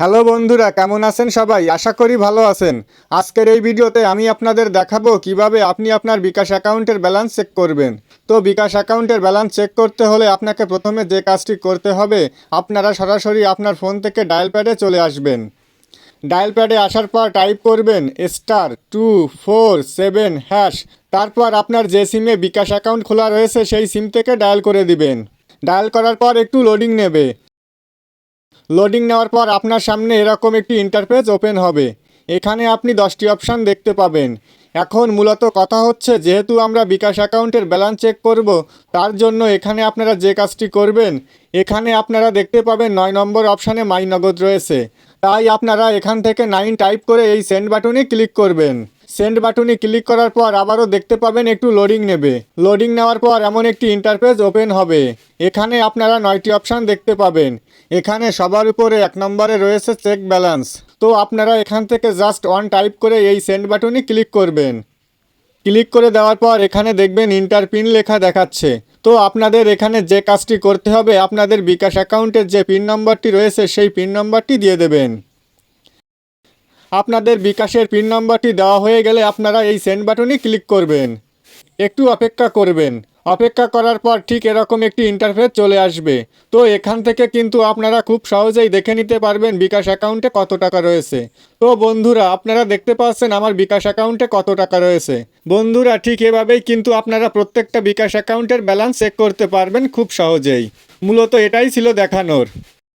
Hello বন্ধুরা, কেমন আছেন সবাই? আশা করি ভালো আছেন। আজকের এই ভিডিওতে আমি আপনাদের দেখাবো কীভাবে আপনি আপনার বিকাশ অ্যাকাউন্টের ব্যালেন্স চেক করবেন। তো বিকাশ অ্যাকাউন্টের ব্যালেন্স চেক করতে হলে আপনাকে প্রথমে যে কাজটি করতে হবে, আপনারা সরাসরি আপনার ফোন থেকে ডায়াল প্যাডে চলে আসবেন। ডায়াল প্যাডে আসার পর টাইপ করবেন star two four seven hash. তারপর আপনার যে সিমে বিকাশ অ্যাকাউন্ট খোলা রয়েছে, সেই সিম থেকে ডায়াল করে দিবেন। ডায়াল করার পর একটু লোডিং নেবে। লোডিং নেওয়ার পর আপনার সামনে এরকম একটি ইন্টারফেস ওপেন হবে। এখানে আপনি দশটি অপশান দেখতে পাবেন। এখন মূলত কথা হচ্ছে, যেহেতু আমরা বিকাশ অ্যাকাউন্টের ব্যালেন্স চেক করব, তার জন্য এখানে আপনারা যে কাজটি করবেন, এখানে আপনারা দেখতে পাবেন নয় নম্বর অপশানে মাই নগদ রয়েছে। তাই আপনারা এখান থেকে নাইন টাইপ করে এই সেন্ড বাটনে ক্লিক করবেন। সেন্ড বাটনে ক্লিক করার পর আবারও দেখতে পাবেন একটু লোডিং নেবে। লোডিং নেওয়ার পর এমন একটি ইন্টারফেস ওপেন হবে। এখানে আপনারা নয়টি অপশান দেখতে পাবেন। এখানে সবার উপরে এক নম্বরে রয়েছে চেক ব্যালেন্স তো আপনারা এখান থেকে জাস্ট ওয়ান টাইপ করে এই সেন্ড বাটনে ক্লিক করবেন। ক্লিক করে দেওয়ার পর এখানে দেখবেন ইন্টার পিন লেখা দেখাচ্ছে। তো আপনাদের এখানে যে কাজটি করতে হবে, আপনাদের বিকাশ অ্যাকাউন্টের যে পিন নম্বরটি রয়েছে, সেই পিন নম্বরটি দিয়ে দেবেন। আপনাদের বিকাশের পিন নম্বরটি দেওয়া হয়ে গেলে আপনারা এই সেন্ড বাটনে ক্লিক করবেন। একটু অপেক্ষা করবেন। অপেক্ষা করার পর ঠিক এরকম একটি ইন্টারফেস চলে আসবে। তো এখান থেকে কিন্তু আপনারা খুব সহজেই দেখে নিতে পারবেন বিকাশ অ্যাকাউন্টে কত টাকা রয়েছে। তো বন্ধুরা, আপনারা দেখতে পাচ্ছেন আমার বিকাশ অ্যাকাউন্টে কত টাকা রয়েছে। বন্ধুরা, ঠিক এভাবেই কিন্তু আপনারা প্রত্যেকটা বিকাশ অ্যাকাউন্টের ব্যালেন্স চেক করতে পারবেন খুব সহজেই। মূলত এটাই ছিল দেখানোর।